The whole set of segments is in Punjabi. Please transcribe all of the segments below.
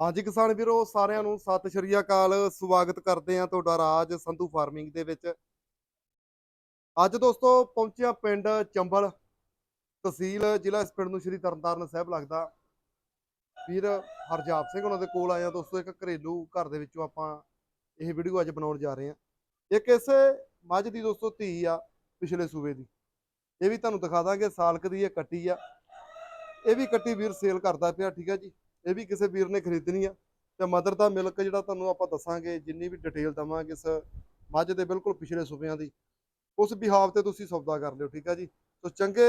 ਹਾਂਜੀ ਕਿਸਾਨ ਵੀਰੋ, ਸਾਰਿਆਂ ਨੂੰ ਸਤਿ ਸ਼੍ਰੀ ਅਕਾਲ। ਸਵਾਗਤ ਕਰਦੇ ਆ ਤੁਹਾਡਾ ਰਾਜ ਸੰਧੂ ਫਾਰਮਿੰਗ ਦੇ ਵਿੱਚ। ਅੱਜ ਦੋਸਤੋ ਪਹੁੰਚਿਆ ਪਿੰਡ ਚੰਬਲ, ਤਹਿਸੀਲ ਜ਼ਿਲ੍ਹਾ ਇਸ ਪਿੰਡ ਨੂੰ ਸ਼੍ਰੀ ਤਰਨਤਾਰਨ ਸਾਹਿਬ ਲੱਗਦਾ। ਵੀਰ ਹਰਜਾਪ ਸਿੰਘ ਉਹਨਾਂ ਦੇ ਕੋਲ ਆਇਆ ਦੋਸਤੋ, ਇੱਕ ਘਰੇਲੂ ਘਰ ਦੇ ਵਿੱਚੋਂ ਆਪਾਂ ਇਹ ਵੀਡੀਓ ਅੱਜ ਬਣਾਉਣ ਜਾ ਰਹੇ ਹਾਂ। ਇੱਕ ਇਸੇ ਮੱਝ ਦੀ ਦੋਸਤੋ ਧੀ ਆ ਪਿਛਲੇ ਸੂਬੇ ਦੀ। ਇਹ ਵੀ ਤੁਹਾਨੂੰ ਦਿਖਾ ਦਾਂਗੇ, ਸਾਲਕ ਦੀ ਇਹ ਕੱਟੀ ਆ। ਇਹ ਵੀ ਕੱਟੀ ਵੀਰ ਸੇਲ ਕਰਦਾ ਪਿਆ, ਠੀਕ ਹੈ ਜੀ। ਇਹ ਵੀ ਕਿਸੇ ਵੀਰ ਨੇ ਖਰੀਦਣੀ ਆ ਤੇ ਮਦਰ ਦਾ ਮਿਲਕ ਜਿਹੜਾ ਤੁਹਾਨੂੰ ਆਪਾਂ ਦੱਸਾਂਗੇ, ਜਿੰਨੀ ਵੀ ਡਿਟੇਲ ਦਵਾਂਗੇ ਇਸ ਮੱਝ ਦੇ ਬਿਲਕੁਲ ਪਿਛਲੇ ਸੂਬਿਆਂ ਦੀ, ਉਸ ਬਿਹਾਵ ਤੇ ਤੁਸੀਂ ਸੌਦਾ ਕਰ ਲਿਓ, ਠੀਕ ਆ ਜੀ? ਸੋ ਚੰਗੇ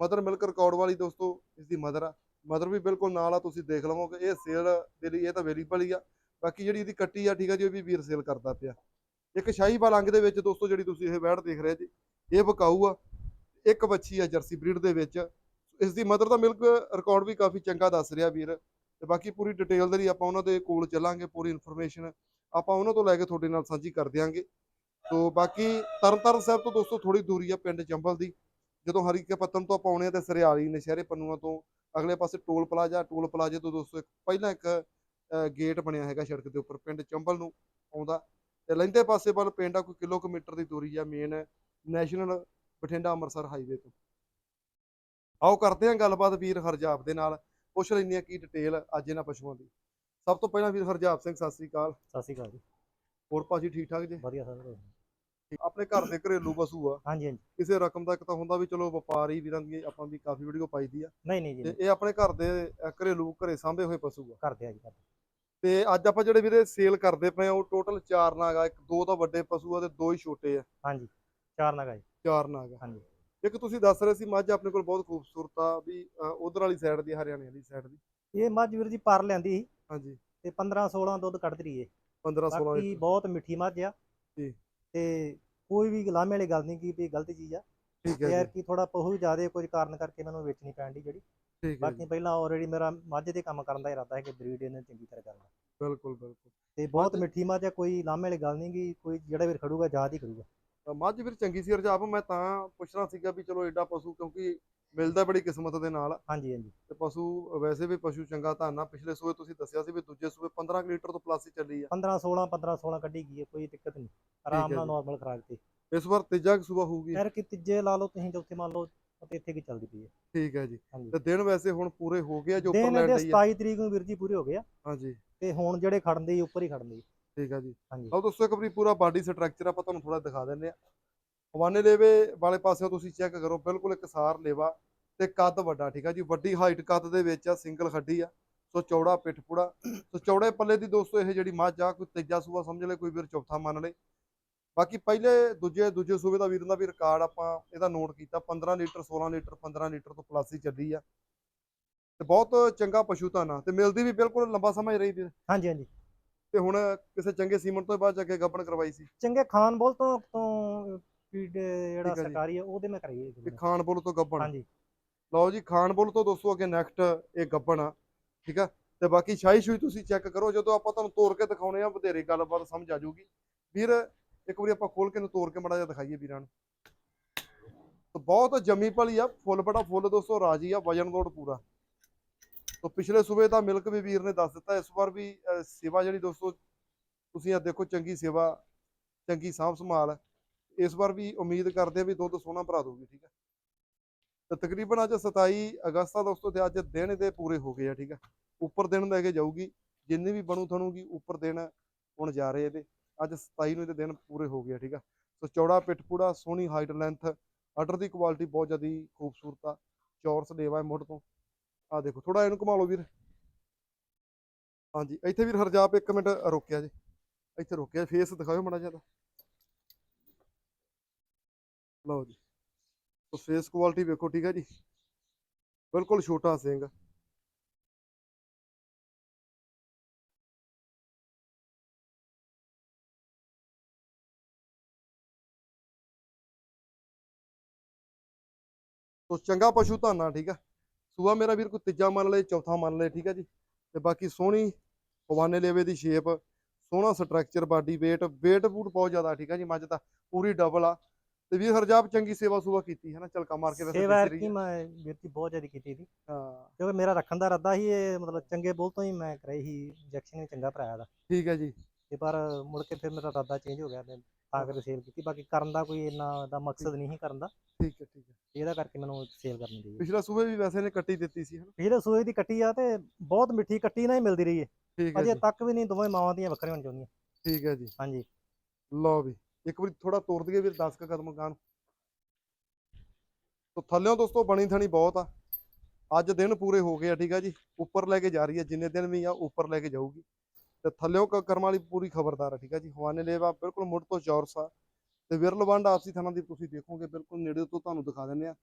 ਮਦਰ ਮਿਲਕ ਰਿਕਾਰਡ ਵਾਲੀ ਦੋਸਤੋ ਇਸ ਦੀ ਮਦਰ ਆ। ਮਦਰ ਵੀ ਬਿਲਕੁਲ ਨਾਲ ਆ, ਤੁਸੀਂ ਦੇਖ ਲਵੋਗੇ, ਇਹ ਸੇਲ ਦੇ ਲਈ ਇਹ ਤਾਂ ਅਵੇਲੇਬਲ ਹੀ ਆ। ਬਾਕੀ ਜਿਹੜੀ ਇਹਦੀ ਕੱਟੀ ਆ, ਠੀਕ ਆ ਜੀ, ਉਹ ਵੀ ਵੀਰ ਸੇਲ ਕਰਦਾ ਪਿਆ। ਇੱਕ ਸ਼ਾਹੀ ਅੰਗ ਦੇ ਵਿੱਚ ਦੋਸਤੋ, ਜਿਹੜੀ ਤੁਸੀਂ ਇਹ ਵੈੜ ਦੇਖ ਰਹੇ ਜੀ, ਇਹ ਬਕਾਊ ਆ। ਇੱਕ ਬੱਚੀ ਆ ਜਰਸੀ ਬਰੀਡ ਦੇ ਵਿੱਚ। ਇਸ ਦੀ ਮਦਰ ਦਾ ਮਿਲਕ ਰਿਕਾਰਡ ਵੀ ਕਾਫੀ ਚੰਗਾ ਦੱਸ ਰਿਹਾ ਵੀਰ। ਤੇ ਬਾਕੀ ਪੂਰੀ ਡਿਟੇਲ ਦੇ ਲਈ ਆਪਾਂ ਉਹਨਾਂ ਦੇ ਕੋਲ ਚੱਲਾਂਗੇ, ਪੂਰੀ ਇਨਫੋਰਮੇਸ਼ਨ ਆਪਾਂ ਉਹਨਾਂ ਤੋਂ ਲੈ ਕੇ ਤੁਹਾਡੇ ਨਾਲ ਸਾਂਝੀ ਕਰ ਦਿਆਂਗੇ। ਤੋਂ ਬਾਕੀ ਤਰਨਤਾਰਨ ਸਾਹਿਬ ਤੋਂ ਦੋਸਤੋ ਥੋੜੀ ਦੂਰੀ ਆ ਪਿੰਡ ਚੰਬਲ ਦੀ। ਜਦੋਂ ਹਰੀਕੇ ਪੱਤਨ ਤੋਂ ਆਪਾਂ ਆਉਣੇ ਆ ਤੇ ਸਰਿਆਲੀ, ਨਸ਼ਹਿਰੇ ਪੰਨੂਆਂ ਤੋਂ ਅਗਲੇ ਪਾਸੇ ਟੋਲ ਪਲਾਜ਼ਾ, ਟੋਲ ਪਲਾਜ਼ੇ ਤੋਂ ਦੋਸਤੋ ਇੱਕ ਪਹਿਲਾਂ ਇੱਕ ਗੇਟ ਬਣਿਆ ਹੈਗਾ ਸੜਕ ਦੇ ਉੱਪਰ ਪਿੰਡ ਚੰਬਲ ਨੂੰ ਆਉਂਦਾ। ਤੇ ਲਹਿੰਦੇ ਪਾਸੇ ਵੱਲ ਪਿੰਡ ਆ, ਕੋਈ ਕਿਲੋਮੀਟਰ ਦੀ ਦੂਰੀ ਆ main national Bathinda Amritsar highway ਤੋਂ। ਆਓ ਕਰਦੇ ਹਾਂ ਗੱਲਬਾਤ ਵੀਰ ਹਰਜਾਪ ਦੇ ਨਾਲ। ਪੁੱਛ ਲੈਂਦੇ ਹਾਂ ਕੀ ਡਿਟੇਲ ਅੱਜ ਇਹਨਾਂ ਪਸ਼ੂਆਂ ਦੀ। ਸਭ ਤੋਂ ਪਹਿਲਾਂ ਵੀਰ ਹਰਜਾਪ ਸਿੰਘ ਸਤਿ ਸ੍ਰੀ ਅਕਾਲ। ਸਤਿ ਸ਼੍ਰੀ ਅਕਾਲ ਜੀ। ਹੋਰ ਭਾਜੀ ਠੀਕ ਠਾਕ ਜੀ? ਵਧੀਆ ਸਰ ਆਪਣੇ ਘਰ ਦੇ ਘਰੇਲੂ ਪਸ਼ੂ ਆ। ਹਾਂਜੀ ਹਾਂਜੀ। ਕਿਸੇ ਰਕਮ ਦਾ ਇੱਕ ਤਾਂ ਹੁੰਦਾ ਵੀ ਚਲੋ ਵਪਾਰੀ ਵੀਰਾਂ ਦੀ ਆਪਾਂ ਵੀ ਕਾਫੀ ਵੀਡੀਓ ਪਾਈ ਦੀ ਆ। ਨਹੀਂ ਨਹੀਂ ਜੀ ਤੇ ਇਹ ਆਪਣੇ ਘਰ ਦੇ ਅ, ਘਰੇਲੂ ਘਰੇ ਸਾਂਭੇ ਹੋਏ ਪਸ਼ੂ ਆ। ਕਰਦੇ ਆ ਜੀ ਕਰਦੇ ਤੇ ਅੱਜ ਆਪਾਂ ਜਿਹੜੇ ਵੀਰੇ ਸੇਲ ਕਰਦੇ ਪਏ ਆ ਉਹ ਟੋਟਲ 4 ਨਾਗ ਆ। ਇੱਕ ਦੋ ਤਾਂ ਵੱਡੇ ਪਸ਼ੂ ਆ ਤੇ ਦੋ ਹੀ ਛੋਟੇ ਆ। ਹਾਂਜੀ ਚਾਰ ਨਗਾ ਜੀ। ਚਾਰ ਨਾਗ ਆ। ਹਾਂਜੀ। ਇੱਕ ਤੁਸੀਂ ਦੱਸ ਰਹੇ ਸੀ ਮੱਝ ਆਪਣੇ ਕੋਲ ਬਹੁਤ ਖੂਬਸੂਰਤ ਆ ਵੀ ਉਧਰ ਵਾਲੀ ਸਾਈਡ ਦੀ ਹਰਿਆਣੇ ਵਾਲੀ ਸਾਈਡ ਦੀ। ਇਹ ਮੱਝ ਵੀਰ ਜੀ ਪਰ ਲੈਂਦੀ ਸੀ ਹਾਂਜੀ। ਤੇ 15 16 ਦੁੱਧ ਕੱਢਦੀ ਰਹੀ ਏ 15 16 ਬਾਕੀ ਬਹੁਤ ਮਿੱਠੀ ਮੱਝ ਆ। ਜੀ। ਤੇ ਕੋਈ ਵੀ ਗੁਲਾਮੇ ਵਾਲੀ ਗੱਲ ਨਹੀਂ ਕੀ ਵੀ ਗਲਤ ਚੀਜ਼ ਆ। ਠੀਕ ਹੈ ਯਾਰ ਕੀ ਥੋੜਾ ਪਹੂ ਜ਼ਿਆਦੇ ਕੁਝ ਕਾਰਨ ਕਰਕੇ ਮੈਨੂੰ ਵੇਚਣੀ ਪੈਣ ਦੀ ਜਿਹੜੀ। ਠੀਕ ਹੈ ਬਾਕੀ ਪਹਿਲਾਂ ਆਲਰੇਡੀ ਮੇਰਾ ਮੱਝ ਦੇ ਕੰਮ ਕਰਨ ਦਾ ਇਰਾਦਾ ਹੈ ਕਿ ਬਰੀਡ ਇਹਨੇ ਚੰਗੀ ਤਰ੍ਹਾਂ ਕਰਨਾ ਬਿਲਕੁਲ ਬਿਲਕੁਲ। ਤੇ ਬਹੁਤ ਮਿੱਠੀ ਮੱਝ ਆ ਕੋਈ ਲਾਮੇ ਵਾਲੀ ਗੱਲ ਨਹੀਂ ਗੀ ਕੋਈ ਜਿਹੜਾ ਵੀਰ ਖੜੂਗਾ ਜਾਦ ਹੀ ਖੜੂਗਾ। ਮੱਝ ਵੀਰ ਚੰਗੀ ਸੀ ਰਜਾਪ ਮੈਂ ਤਾਂ ਪੁੱਛਣਾ ਸੀਗਾ ਵੀ ਚਲੋ ਐਡਾ ਪਸ਼ੂ ਕਿਉਂਕਿ ਮਿਲਦਾ ਬੜੀ ਕਿਸਮਤ ਦੇ ਨਾਲ। ਹਾਂਜੀ ਹਾਂਜੀ। ਤੇ ਪਸ਼ੂ ਵੈਸੇ ਵੀ ਪਸ਼ੂ ਚੰਗਾ ਧਾਨਾ ਪਿਛਲੇ ਸੂਏ ਤੁਸੀਂ ਦੱਸਿਆ ਸੀ ਵੀ ਦੂਜੇ ਸੂਏ 15 ਕੁ ਲੀਟਰ ਤੋਂ ਪਲੱਸ ਹੀ ਚੱਲੀ ਆ। 15 16 15 16 ਕੱਢੀ ਗਈ ਹੈ ਕੋਈ ਦਿੱਕਤ ਨਹੀਂ। ਆਰਾਮ ਨਾਲ। ਨਾਰਮਲ ਖਰਾਕ ਤੇ। ਇਸ ਵਾਰ ਤੀਜਾ ਕੁ ਸੂਆ ਹੋਊਗੀ। ਯਾਰ ਕਿ ਤੀਜੇ ਲਾ ਲਓ ਤੁਸੀਂ ਚੌਥੇ ਮੰਨ ਲਓ ਅਤੇ ਇੱਥੇ ਕੀ ਚੱਲਦੀ ਪਈ ਹੈ। ਠੀਕ ਹੈ ਜੀ। ਤੇ ਦਿਨ ਵੈਸੇ ਹੁਣ ਪੂਰੇ ਹੋ ਗਏ ਆ ਜੋ ਉੱਪਰ ਲੈਣ ਲਈ ਆ। 27 ਤਰੀਕ ਨੂੰ ਵੀਰ ਜੀ ਪੂਰੇ ਹੋ ਗਏ ਆ। ਹਾਂਜੀ। ਤੇ ਹੁਣ ਜਿਹੜੇ ਖੜਨ ਦੇ ਉੱਪਰ ਹੀ ਖੜਨ ਦੇ। ਠੀਕ ਹੈ ਜੀ। ਹਾਂਜੀ। ਦੋਸਤੋ ਇੱਕ ਵਾਰੀ ਪੂਰਾ ਬਾਡੀ ਸਟਰਕਚਰ ਆਪਾਂ ਤੁਹਾਨੂੰ ਥੋੜਾ ਦਿਖਾ ਦਿੰਦੇ ਆ ਹਵਾਨੇ ਲੇਵੇ ਵਾਲੇ ਪਾਸਿਓਂ ਤੁਸੀਂ ਚੈੱਕ ਕਰੋ ਬਿਲਕੁਲ ਇੱਕ ਸਾਰ ਲੇਵਾ ਤੇ ਕੱਦ ਵੱਡਾ ਠੀਕ ਆ ਜੀ। ਵੱਡੀ ਹਾਈਟ ਕੱਦ ਦੇ ਵਿੱਚ ਆ ਸਿੰਗਲ ਖੱਡੀ ਆ। ਸੋ ਚੌੜਾ ਪਿੱਠ ਪੂੜਾ ਸੋ ਚੌੜੇ ਪੱਲੇ ਦੀ ਦੋਸਤੋ ਇਹ ਜਿਹੜੀ ਮੱਝ ਆ ਕੋਈ ਤੀਜਾ ਸੂਆ ਸਮਝ ਲੈ ਕੋਈ ਵੀਰ ਚੌਥਾ ਮੰਨ ਲੈ ਬਾਕੀ ਪਹਿਲੇ ਦੂਜੇ ਦੂਜੇ ਸੂਬੇ ਦਾ ਵੀਰ ਦਾ ਵੀ ਰਿਕਾਰਡ ਆਪਾਂ ਇਹਦਾ ਨੋਟ ਕੀਤਾ। 15 ਲੀਟਰ 16 ਲੀਟਰ 15 ਲੀਟਰ ਤੋਂ ਪਲੱਸ ਹੀ ਚੱਲੀ ਆ। ਤੇ ਬਹੁਤ ਚੰਗਾ ਪਸ਼ੂ ਧਾਨਾ ਤੇ ਮਿਲਦੀ ਵੀ ਬਿਲਕੁਲ ਲੰਬਾ ਸਮਾਂ ਹੀ ਰਹੀ ਵੀਰ। ਹਾਂਜੀ ਹਾਂਜੀ। ਤੇ ਹੁਣ ਕਿਸੇ ਚੰਗੇ ਸੀਮਨ ਤੋਂ ਬਾਅਦ ਜਾ ਕੇ ਗੱਪਣ ਕਰਵਾਈ ਸੀ। ਚੰਗੇ ਖਾਨ ਬੋਲ ਤੋਂ ਤੋਂ ਜਿਹੜਾ। ਸਰਕਾਰੀ ਹੈ ਉਹਦੇ ਮੈਂ ਕਰਾਈ ਹੈ ਖਾਨਪੁਰ ਤੋਂ ਗੱਪਣ। ਹਾਂਜੀ। ਲਓ ਜੀ ਖਾਨਪੁਰ ਤੋਂ ਦੋਸਤੋ ਅੱਗੇ ਨੈਕਸਟ ਇਹ ਗੱਬਣ ਆ ਠੀਕ ਆ? ਤੇ ਬਾਕੀ ਸ਼ਾਹੀ ਸ਼ੂਈ ਤੁਸੀਂ ਚੈੱਕ ਕਰੋ ਜਦੋਂ ਆਪਾਂ ਤੁਹਾਨੂੰ ਤੋੜ ਕੇ ਦਿਖਾਉਣੇ ਆ ਵਧੇਰੇ ਗੱਲਬਾਤ ਸਮਝ ਆ ਜਾਊਗੀ। ਵੀਰ ਇੱਕ ਵਾਰੀ ਆਪਾਂ ਖੋਲ ਕੇ ਨੂੰ ਤੋੜ ਕੇ ਮੜਾ ਜਿਹਾ ਦਿਖਾਈਏ ਵੀਰਾਂ ਨੂੰ। ਤਾਂ ਬਹੁਤ ਜੰਮੀ ਭਲੀ ਆ ਫੁੱਲ ਬੜਾ ਫੁੱਲ ਦੋਸਤੋ ਰਾਜੀ ਆ ਵਜਨ ਲੋਡ ਪੂਰਾ। ਤੋਂ ਪਿਛਲੇ ਸੂਬੇ ਦਾ ਮਿਲਕ ਵੀ ਵੀਰ ਨੇ ਦੱਸ ਦਿੱਤਾ ਇਸ ਵਾਰ ਵੀ ਅਹ, ਸੇਵਾ ਜਿਹੜੀ ਦੋਸਤੋ ਤੁਸੀਂ ਆ ਦੇਖੋ ਚੰਗੀ ਸੇਵਾ ਚੰਗੀ ਸਾਂਭ ਸੰਭਾਲ ਇਸ ਵਾਰ ਵੀ ਉਮੀਦ ਕਰਦੇ ਆ ਵੀ ਦੁੱਧ ਸੋਹਣਾ ਭਰਾ ਦੂਗੀ ਠੀਕ ਹੈ ਤੇ ਤਕਰੀਬਨ ਅੱਜ 27 ਅਗਸਤ ਦਾ ਦੋਸਤੋ ਤੇ ਅੱਜ ਦਿਨ ਇਹਦੇ ਪੂਰੇ ਹੋ ਗਏ ਆ ਠੀਕ ਹੈ ਉੱਪਰ ਦਿਨ ਲੈ ਕੇ ਜਾਊਗੀ ਜਿੰਨੀ ਵੀ ਬਣੂ ਥਣੂਗੀ ਉੱਪਰ ਦਿਨ ਹੁਣ ਜਾ ਰਹੇ ਇਹਦੇ ਅੱਜ 27 ਨੂੰ ਇਹਦੇ ਦਿਨ ਪੂਰੇ ਹੋ ਗਏ ਆ ਠੀਕ ਆ? ਸੋ ਚੌੜਾ ਪਿੱਠ ਪੂੜਾ ਸੋਹਣੀ ਹਾਈਟ ਲੈਂਥ ਆਰਡਰ ਦੀ ਕੁਆਲਿਟੀ ਬਹੁਤ ਜ਼ਿਆਦੀ ਖੂਬਸੂਰਤ ਆ ਚੌਰਸ ਲੇਵਾ ਮੁੱਢ ਤੋਂ। ਆ ਦੇਖੋ ਥੋੜਾ ਇਹਨੂੰ ਘੁਮਾ ਲਓ ਵੀਰ। ਹਾਂਜੀ, ਇੱਥੇ ਵੀਰ ਹਰਜਾਪ ਇੱਕ ਮਿੰਟ ਰੋਕਿਆ ਜੀ। ਇੱਥੇ ਰੋਕਿਆ ਫੇਸ ਦਿਖਾਓ ਮੜਾ ਜ਼ਿਆਦਾ ਲਓ ਜੀ। ਸੋ ਫੇਸ ਕੁਆਲਿਟੀ ਵੇਖੋ, ਠੀਕ ਹੈ ਜੀ। ਬਿਲਕੁਲ ਛੋਟਾ ਸਿੰਘ। ਸੋ ਚੰਗਾ ਪਸ਼ੂ ਧਾਨਾ, ਠੀਕ ਆ। ਸੂਆ ਮੇਰਾ ਵੀਰ ਕੋਈ ਤੀਜਾ ਮੰਨ ਲਏ ਚੌਥਾ ਮੰਨ ਲਏ ਠੀਕ ਆ ਜੀ? ਤੇ ਬਾਕੀ ਸੋਹਣੀ ਹਵਾਨੇ ਲੇਵੇ ਦੀ ਸ਼ੇਪ ਸੋਹਣਾ ਸਟਰਕਚਰ ਬਾਡੀ weight weight ਬੂਟ ਬਹੁਤ ਜ਼ਿਆਦਾ ਠੀਕ ਆ ਜੀ? ਮੱਝ ਦਾ ਪੂਰੀ ਡਬਲ ਆ। ਤੇ ਵੀਰ ਹਰਜਾਬ ਚੰਗੀ ਸੇਵਾ ਸੁਵਾ ਕੀਤੀ ਹੈ ਨਾ ਚਲਕਾ ਮਾਰ ਕੇ ਵੈਸੇ ਸੇਵਾ ਦੇਸੀ ਰਹੀ ਕੀ ਹੈ। ਮੈਂ ਵੀਰ ਜੀ ਬਹੁਤ ਜ਼ਿਆਦਾ ਕੀਤੀ ਸੀ। ਹਾਂ। ਕਿਉਂਕਿ ਮੇਰਾ ਰੱਖਣ ਦਾ ਇਰਾਦਾ ਸੀ ਇਹ ਮਤਲਬ ਚੰਗੇ ਬੁੱਲ ਤੋਂ ਹੀ ਮੈਂ ਕਰਾਈ ਸੀ ਇੰਜੈਕਸ਼ਨ ਵੀ ਚੰਗਾ ਭਰਾਇਆ ਦਾ। ਠੀਕ ਹੈ ਜੀ। ਤੇ ਪਰ ਮੁੜ ਕੇ ਫਿਰ ਮੇਰਾ ਇਰਾਦਾ ਚੇਂਜ ਹੋ ਗਿਆ ਤੇ ਕਰਕੇ ਸੇਲ ਕੀਤੀ ਬਾਕੀ ਕਰਨ ਦਾ ਕੋਈ ਇੰਨਾ ਦਾ ਮਕਸਦ ਨਹੀਂ ਸੀ ਕਰਨ ਦਾ। ਠੀਕ ਹੈ ਠੀਕ ਹੈ। ਇਹਦਾ ਕਰਕੇ ਮੈਨੂੰ ਸੇਲ ਕਰਨੀ ਪਈ ਪਿਛਲਾ ਸੂਬੇ ਵੀ ਵੈਸੇ ਨੇ ਕੱਟੀ ਦਿੱਤੀ ਸੀ ਹਨਾ? ਪਿਛਲੇ ਸੂਏ ਦੀ ਕੱਟੀ ਆ ਤੇ ਬਹੁਤ ਮਿੱਠੀ ਕੱਟੀ ਨਾਲ ਹੀ ਮਿਲਦੀ ਰਹੀ ਹੈ। ਠੀਕ ਹੈ ਅਜੇ ਤੱਕ ਵੀ ਨਹੀਂ ਦੋਵੇਂ ਮਾਵਾਂ ਦੀਆਂ ਵੱਖਰੀਆਂ ਹੋਣ ਚਾਹੁੰਦੀਆਂ। ਠੀਕ ਹੈ ਜੀ। ਹਾਂਜੀ। ਲਓ ਵੀ ਇੱਕ ਵਾਰੀ ਥੋੜਾ ਤੋੜ ਦਈਏ ਵੀਰ 10 ਕ ਕਦਮ ਗਾਂ ਨੂੰ। ਤੋ ਥੱਲਿਓਂ ਦੋਸਤੋ ਬਣੀ ਥਣੀ ਬਹੁਤ ਆ। ਅੱਜ ਦਿਨ ਪੂਰੇ ਹੋ ਗਏ ਆ ਠੀਕ ਆ ਜੀ। ਉੱਪਰ ਲੈ ਕੇ ਜਾ ਰਹੀ ਹੈ ਜਿੰਨੇ ਦਿਨ ਵੀ ਆ ਉੱਪਰ ਲੈ ਕੇ ਜਾਊਗੀ। ਤੇ ਥੱਲਿਓਂ ਕਰਮ ਵਾਲੀ ਪੂਰੀ ਖਬਰਦਾਰ ਆ ਠੀਕ ਆ ਜੀ? ਹਵਾਨੇ ਲੇਵਾ ਬਿਲਕੁਲ ਮੁੱਢ ਤੋਂ ਚੌਰਸ ਆ। ਤੇ ਵਿਰਲ ਵੰਡ ਆਪਸੀ ਥਣਾ ਦੀ ਤੁਸੀਂ ਦੇਖੋਗੇ ਬਿਲਕੁਲ ਨੇੜੇ ਤੋਂ ਤੁਹਾਨੂੰ ਦਿਖਾ ਦਿੰਦੇ ਆ।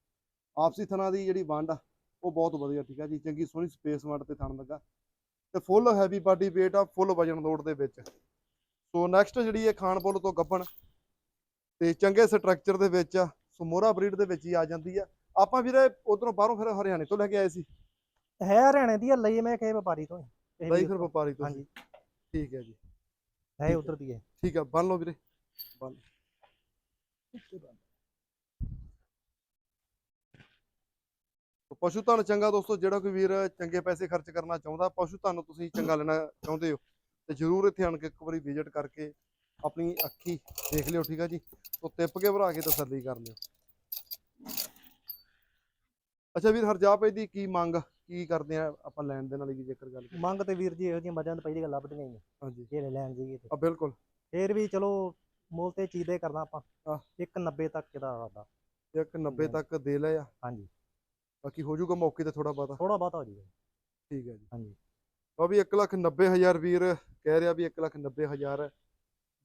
ਆਪਸੀ ਥਣਾ ਦੀ ਜਿਹੜੀ ਵੰਡ ਆ ਉਹ ਬਹੁਤ ਵਧੀਆ ਠੀਕ ਆ ਜੀ? ਚੰਗੀ ਸੋਹਣੀ ਸਪੇਸ ਵੰਡ ਤੇ ਥਣ ਲੱਗਾ। ਤੇ ਫੁੱਲ ਹੈਵੀ ਬਾਡੀ weight ਆ ਫੁੱਲ ਵਜਨ ਲੋਡ ਦੇ ਵਿੱਚ। ਸੋ ਨੈਕਸਟ ਜਿਹੜੀ ਹੈ ਖਾਨ ਬੋਲ ਤੋਂ ਗੱਬਣ ਤੇ ਚੰਗੇ ਸਟਰਕਚਰ ਦੇ ਵਿੱਚ ਆ ਸੋ ਮੋਹਰਾ ਬਰੀਡ ਦੇ ਵਿੱਚ ਹੀ ਆ ਜਾਂਦੀ ਆ। ਆਪਾਂ ਵੀਰੇ ਉਧਰੋਂ ਬਾਹਰੋਂ ਫਿਰ ਹਰਿਆਣੇ ਤੋਂ ਲੈ ਕੇ ਆਏ ਸੀ। ਹੈ ਹਰਿਆਣੇ ਦੀ ਆ, ਲਈ ਮੈਂ ਕਿਸੇ ਵਪਾਰੀ ਤੋਂ ਹੀ, ਲਈ ਫਿਰ। ਵਪਾਰੀ ਤੋਂ ਹਾਂਜੀ। ਠੀਕ ਹੈ ਜੀ। ਹੈ ਉਧਰ ਦੀ ਹੈ ਠੀਕ ਆ ਬੰਨ ਲਓ ਵੀਰੇ। ਬੰਨ। ਪਸ਼ੂ ਧਨ ਚੰਗਾ ਦੋਸਤੋ ਜਿਹੜਾ ਕੋਈ ਵੀਰ ਚੰਗੇ ਪੈਸੇ ਖਰਚ ਕਰਨਾ ਚਾਹੁੰਦਾ ਪਸ਼ੂ ਧਨ ਤੁਸੀਂ ਚੰਗਾ ਲੈਣਾ ਚਾਹੁੰਦੇ ਹੋ ਤੇ ਜਰੂਰ ਇੱਥੇ ਆਣ ਕੇ ਇੱਕ ਵਾਰੀ ਵਿਜ਼ਿਟ ਕਰਕੇ ਆਪਣੀ ਅੱਖੀ ਦੇਖ ਲਿਓ ਠੀਕ ਆ ਜੀ? ਤੋ ਟਿੱਪ ਕੇ ਭਰਾ ਕੇ ਤਸੱਲੀ ਕਰ ਲਿਓ। ਅੱਛਾ ਵੀਰ ਹਰਜਾਪ ਇਹਦੀ ਕੀ ਮੰਗ? ਕੀ ਕਰਦੇ ਆ ਆਪਾਂ ਲੈਣ ਦੇ ਨਾਲ ਵੀ ਜੇਕਰ ਗੱਲ ਕਰੀਏ? ਮੰਗ ਤੇ ਵੀਰ ਜੀ ਇਹੋ ਜਿਹੀਆਂ ਮੱਝਾਂ ਤਾਂ ਪਹਿਲੀ ਗੱਲ ਲੱਭਦੀਆਂ ਹੀ ਨੇ ਹਾਂਜੀ। ਜਿਹੜੇ ਲੈਣ ਜਾਈਏ ਤੇ। ਆ ਬਿਲਕੁਲ। ਫੇਰ ਵੀ ਚਲੋ ਮੁੱਲ ਤੇ ਚੀਜ਼ ਦੇ ਕਰਨਾ ਆਪਾਂ। ਆਹ। 190 ਤੱਕ ਇਹਦਾ ਆਦਾ ਇੱਕ 90 ਤੱਕ ਦੇ ਲਏ ਆ ਹਾਂਜੀ। ਬਾਕੀ ਹੋ ਜਾਊਗਾ ਮੌਕੇ ਤੇ ਥੋੜਾ ਬਹੁਤਾ। ਥੋੜਾ ਬਹੁਤਾ ਹੋ ਜਾਊਗਾ। ਠੀਕ ਹੈ ਜੀ। ਹਾਂਜੀ। ਉਹ ਵੀ 1 ਲੱਖ 90 ਹਜ਼ਾਰ ਵੀਰ ਕਹਿ ਰਿਹਾ ਵੀ 1 ਲੱਖ 90 ਹਜ਼ਾਰ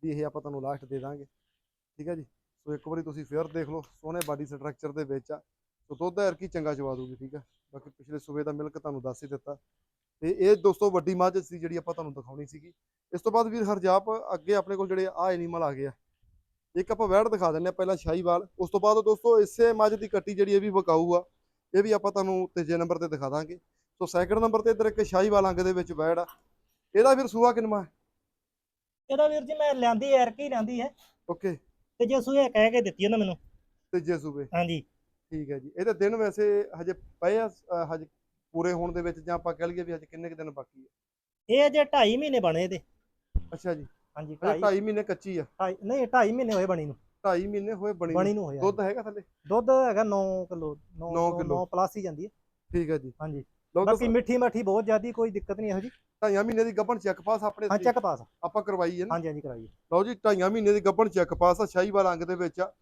ਦੀ ਇਹ ਆਪਾਂ ਤੁਹਾਨੂੰ ਲਾਸਟ ਦੇ ਦਾਂਗੇ। ਠੀਕ ਹੈ ਜੀ? ਸੋ ਇੱਕ ਵਾਰੀ ਤੁਸੀਂ ਫੇਅਰ ਦੇਖ ਲਓ। ਸੋਹਣੇ ਬਾਡੀ ਸਟਰਕਚਰ ਦੇ ਵਿੱਚ ਆ। ਸੋ ਦੁੱਧ ਐਰ ਕੀ ਚੰਗਾ ਚਵਾ ਦੂਗੀ ਠੀਕ ਹੈ? ਬਾਕੀ ਪਿਛਲੇ ਸੂਬੇ ਦਾ ਮਿਲਕ ਤੁਹਾਨੂੰ ਦੱਸ ਹੀ ਦਿੱਤਾ। ਤੇ ਇਹ ਦੋਸਤੋ ਵੱਡੀ ਮੱਝ ਸੀ ਜਿਹੜੀ ਆਪਾਂ ਤੁਹਾਨੂੰ ਦਿਖਾਉਣੀ ਸੀਗੀ। ਇਸ ਤੋਂ ਬਾਅਦ ਵੀਰ ਹਰਜਾਪ ਅੱਗੇ ਆਪਣੇ ਕੋਲ ਜਿਹੜੇ ਆ ਐਨੀਮਲ ਆ ਗਏ ਆ। ਇੱਕ ਆਪਾਂ ਵੈੜ ਦਿਖਾ ਦਿੰਨੇ ਆ ਪਹਿਲਾਂ ਸ਼ਾਹੀਵਾਲ। ਉਸ ਤੋਂ ਬਾਅਦ ਦੋਸਤੋ ਇਸੇ ਮੱਝ ਦੀ ਕੱਟੀ ਜਿਹੜੀ ਇਹ ਵੀ ਵਿਕਾਊ ਆ ਇਹ ਵੀ ਆਪਾਂ ਤੁਹਾਨੂੰ ਤੀਜੇ ਨੰਬਰ ਤੇ ਦਿਖਾ ਦਾਂਗੇ। ਸੋ ਸੈਕਿੰਡ ਨੰਬਰ ਤੇ ਇੱਧਰ ਇੱਕ ਸ਼ਾਹੀਵਾਲ ਅੰਗ ਦੇ ਵਿੱਚ ਵੈੜ ਆ। ਇਹਦਾ ਫਿਰ ਸੂਆ ਕਿੰਨਾ ਇਹਦਾ ਵੀਰ ਜੀ ਮੈਂ ਲਿਆਂਦੀ ਐਰ ਕੀ ਲਿਆਂਦੀ ਹੈ। ਓਕੇ। ਤੇ ਜੇ ਸੂਏ ਕਹਿ ਕੇ ਦਿੱਤੀ ਉਹਨਾਂ ਮੈਨੂੰ। ਤੀਜੇ ਸੂਬੇ ਹਾਂਜੀ। ਠੀਕ ਹੈ ਜੀ। ਇਹਦੇ ਦਿਨ ਵੈਸੇ ਹਜੇ ਪਏ ਆ ਅ, ਹਜੇ ਪੂਰੇ ਹੋਣ ਦੇ ਵਿੱਚ ਜਾਂ ਆਪਾਂ ਕਹਿ ਲਈਏ ਵੀ ਹਜੇ ਕਿੰਨੇ ਕੁ ਦਿਨ ਬਾਕੀ ਹੈ ਇਹ ਜੇ 2.5 ਮਹੀਨੇ ਬਣੇ ਇਹਦੇ। ਅੱਛਾ ਜੀ। ਹਾਂਜੀ ਹਜੇ 2.5 2.5 ਮਹੀਨੇ ਕੱਚੀ ਆ। ਨਹੀਂ 2.5 ਮਹੀਨੇ ਹੋਏ ਬਣੀ ਨੂੰ। 2.5 ਮਹੀਨੇ ਹੋਏ ਬਣੀ ਬਣੀ ਨੂੰ। ਨੂੰ ਹੋਇਆ ਦੁੱਧ ਹੈਗਾ ਥੱਲੇ? ਦੁੱਧ ਹੈਗਾ 9 ਕਿਲੋ 9 ਨੌ ਕਿੱਲੋ। 9 ਪਲੱਸ ਹੀ ਜਾਂਦੀ ਹੈ। ਠੀਕ ਹੈ ਜੀ। ਹਾਂਜੀ। ਲਓ ਬਾਕੀ ਦੱਸੋ। ਮਿੱਠੀ ਮੱਠੀ ਬਹੁਤ ਜ਼ਿਆਦੀ ਕੋਈ ਦਿੱਕਤ ਨਹੀਂ ਇਹੋ ਜੀ। ਢਾਈਆਂ ਮਹੀਨੇ ਦੀ ਗੱਭਣ ਚੈੱਕ ਪਾਸ ਆਪਣੇ ਹਾਂ ਚੈੱਕ ਪਾਸ ਆਪਾਂ ਕਰਵਾਈ ਹੈ ਨਾ? ਹਾਂਜੀ ਹਾਂਜੀ ਕਰਾਈਏ ਲਓ ਜੀ ਢਾਈਆਂ ਮਹੀਨੇ ਦੀ ਗੱਭਣ ਚੈੱਕ ਪਾਸ ਆ ਸ਼ਾਹੀਵਾਲ ਅੰਗ ਦੇ ਵਿੱਚ ਆ।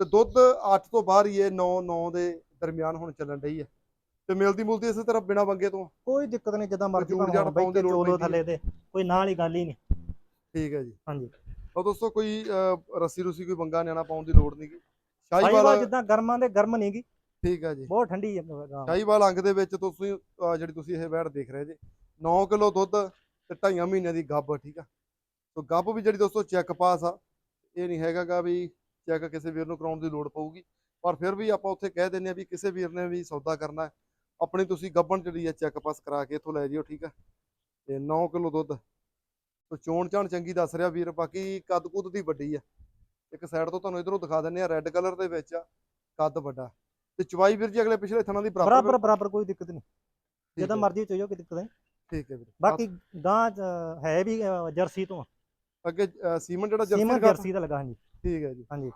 ਤੇ ਦੁੱਧ 8 ਤੋਂ ਬਾਹਰ ਹੀ ਇਹ 9 9 ਦੇ ਦਰਮਿਆਨ ਹੁਣ ਚੱਲਣ ਡਈ ਹੈ। ਤੇ ਮਿਲਦੀ ਮੁਲਦੀ ਇਸੇ ਤਰ੍ਹਾਂ ਬਿਨਾ ਵੰਗੇ ਤੋਂ ਕੋਈ ਦਿੱਕਤ ਨਹੀਂ ਜਿੱਦਾਂ ਮਰਜ਼ੀ ਜੂੜ ਜਾੜ ਪਾਉਣ ਦੀ ਲੋੜ ਥੱਲੇ ਤੇ ਕੋਈ ਨਾਲ ਹੀ ਗੱਲ ਹੀ ਨਹੀਂ। ਠੀਕ ਹੈ ਜੀ। ਹਾਂਜੀ। ਲਓ ਦੋਸਤੋ ਕੋਈ ਰੱਸੀ ਰੁਸੀ ਕੋਈ ਵੰਗਾ ਨਿਆਣਾ ਪਾਉਣ ਦੀ ਲੋੜ ਸਾਈਵਾਲ ਸ਼ਾਹੀਵਾਲ ਜਿੱਦਾਂ ਗਰਮਾਂ ਦੇ ਗਰਮ ਨਹੀਂਗੀ ਠੀਕ ਹੈ ਜੀ। ਬਹੁਤ ਠੰਡੀ ਹੈ। ਸ਼ਾਹੀਵਾਲ ਅੰਗ ਦੇ ਵਿੱਚ ਤੁਸੀਂ ਜਿਹੜੀ ਤੁਸੀਂ ਇਹ ਵੈੜ ਦੇਖ ਰਹੇ ਜੇ 9 ਕਿਲੋ ਦੁੱਧ ਤੇ ਢਾਈਆਂ ਮਹੀਨਿਆਂ ਦੀ ਗੱਭ ਠੀਕ ਆ। ਸੋ ਗੱਭ ਵੀ ਜਿਹੜੀ ਦੋਸਤੋ ਚੈੱਕ ਪਾਸ ਆ ਇਹ ਨਹੀਂ ਹੈਗਾਗਾ ਵੀ ਚੈੱਕ ਕਿਸੇ ਵੀਰ ਨੂੰ ਕਰਾਉਣ ਦੀ ਲੋੜ ਪਊਗੀ। ਪਰ ਫਿਰ ਵੀ ਆਪਾਂ ਉੱਥੇ ਕਹਿ ਦਿੰਦੇ ਆ ਵੀ ਕਿਸੇ ਵੀਰ ਨੇ ਵੀ ਸੌਦਾ ਕਰਨਾ ਆਪਣੀ ਤੁਸੀਂ ਗੱਭਣ ਜਿਹੜੀ ਆ ਚੈੱਕ ਪਾਸ ਕਰਾ ਕੇ ਇੱਥੋਂ ਲੈ ਜਿਓ ਠੀਕ ਆ ਤੇ 9 ਕਿਲੋ ਦੁੱਧ। ਸੋ ਚੋਣ ਚਾਣ ਚੰਗੀ ਦੱਸ ਰਿਹਾ ਵੀਰ ਬਾਕੀ ਕੱਦ ਕੁੱਦ ਦੀ ਵੱਡੀ ਆ ਇੱਕ ਸਾਈਡ ਤੋਂ ਤੁਹਾਨੂੰ ਇਧਰੋਂ ਦਿਖਾ ਦਿੰਦੇ ਆ ਰੈੱਡ ਕਲਰ ਦੇ ਵਿੱਚ ਆ ਕੱਦ ਵੱਡਾ। ਤੇ ਚਵਾਈ ਵੀਰ ਜੀ ਅਗਲੇ ਪਿਛਲੇ ਥਣਾਂ ਦੀ ਬਰਾਬਰ ਬਰਾਬਰ ਬਰਾਬਰ ਕੋਈ ਦਿੱਕਤ ਨਹੀਂ। ਜਿੱਦਾਂ ਮਰਜ਼ੀ ਚੋਈਓ ਕੋਈ ਦਿੱਕਤ ਨਹੀਂ। ਠੀਕ ਹੈ ਵੀਰ। ਬਾਕੀ ਗਾਂ ਹੈ ਵੀ ਜਰਸੀ ਤੋਂ ਅੱਗੇ ਸੀਮਨ ਜਿਹੜਾ ਜਰਸੀ ਦਾ ਲੱਗਾ ਹਾਂਜੀ। ਠੀਕ ਹੈ ਜੀ। ਹਾਂਜੀ।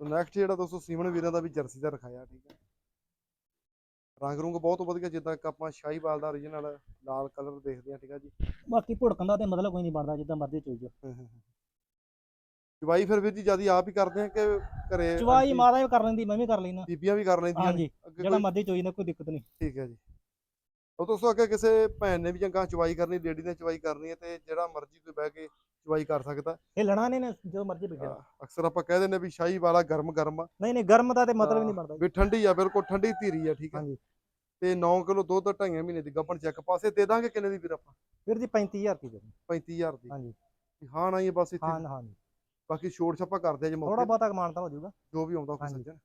ਨੈਕਸਟ ਜਿਹੜਾ ਦੋਸਤੋ ਸੀਮਨ ਵੀਰਾਂ ਦਾ ਵੀ ਜਰਸੀ ਦਾ ਰਖਾਇਆ ਠੀਕ ਹੈ। ਰੰਗ ਰੁੰਗ ਬਹੁਤ ਵਧੀਆ ਜਿੱਦਾਂ ਆਪਾਂ ਸ਼ਾਹੀਵਾਲ ਦਾ origignal ਲਾਲ ਕਲਰ ਦੇਖਦੇ ਆ ਠੀਕ ਹੈ ਜੀ। ਬਾਕੀ ਭੁੜਕਣ ਦਾ ਤੇ ਮਤਲਬ ਕੋਈ ਨਹੀਂ ਬਣਦਾ ਜਿੱਦਾਂ ਮਰਜ਼ੀ ਚੋਈਓ ਚਵਾਈ ਫਿਰ ਵੀਰ ਜੀ ਜ਼ਿਆਦਾ ਆਪ ਹੀ ਕਰਦੇ ਆ ਕਿ ਘਰੇ ਚਵਾਈ ਮਾਤਾ ਵੀ ਕਰ ਲੈਂਦੀ ਮੈਂ ਵੀ ਕਰ ਲੈਣਾ ਬੀਬੀਆਂ ਵੀ ਕਰ ਲੈਂਦੀਆਂ ਹਾਂਜੀ ਜਿਹੜਾ ਮਰਜ਼ੀ ਚੋਈ ਨਾ ਕੋਈ ਦਿੱਕਤ ਨਹੀਂ। ਠੀਕ ਹੈ ਜੀ। ਉਹ ਦੋਸਤੋ ਅੱਗੇ ਕਿਸੇ ਭੈਣ ਨੇ ਵੀ ਚੰਗਾ ਚਵਾਈ ਕਰਨੀ ਲੇਡੀ ਨੇ ਚਵਾਈ ਕਰਨੀ ਹੈ ਤੇ ਜਿਹੜਾ ਮਰਜ਼ੀ ਕੋਈ ਬਹਿ ਕੇ ਚਵਾਈ ਕਰ ਸਕਦਾ। ਇਹ ਲਣਾ ਨੇ ਜੋ ਮਰਜ਼ੀ ਬਿਗੜ ਅ, ਅਕਸਰ ਆਪਾਂ ਕਹਿ ਦਿੰਦੇ ਵੀ ਸ਼ਾਹੀ ਵਾਲਾ ਗਰਮ ਗਰਮ ਆ। ਨਹੀਂ ਨਹੀਂ ਗਰਮ ਦਾ ਤੇ ਮਤਲਬ ਨਹੀਂ ਬਣਦਾ ਵੀ ਠੰਡੀ ਆ ਬਿਲਕੁਲ ਠੰਡੀ ਧੀਰੀ ਆ ਠੀਕ ਹੈ ਹਾਂਜੀ। ਤੇ 9 ਕਿਲੋ ਦੁੱਧ ਢਾਈਆਂ ਮਹੀਨੇ ਦੀ ਗੱਭਣ ਚੈੱਕ ਪਾਸੇ ਦੇ ਦਾਂਗੇ ਕਿੰਨੇ ਦੀ ਵੀਰ ਆਪਾਂ? ਵੀਰ ਜੀ 35000 ਦੀ ਦੇ ਦਿਓ। 35000 ਦੀ। ਹਾਂਜੀ। ਹਾਂ ਨਾ ਹੀ ਬਸ ਇੱਥੇ ਹਾਂ ਹਾਂ। ਬਾਕੀ ਛੋੜ ਛਾਪਾ ਕਰਦੇ ਆ ਜੇ ਥੋੜਾ ਮੌਕੇ ਬਹੁਤਾ ਕਮਾਨਤਾ ਹੋ ਜਾਊਗਾ। ਜੋ ਵੀ ਆਉਂਦਾ ਕੋਈ। ਸੱਜਣ।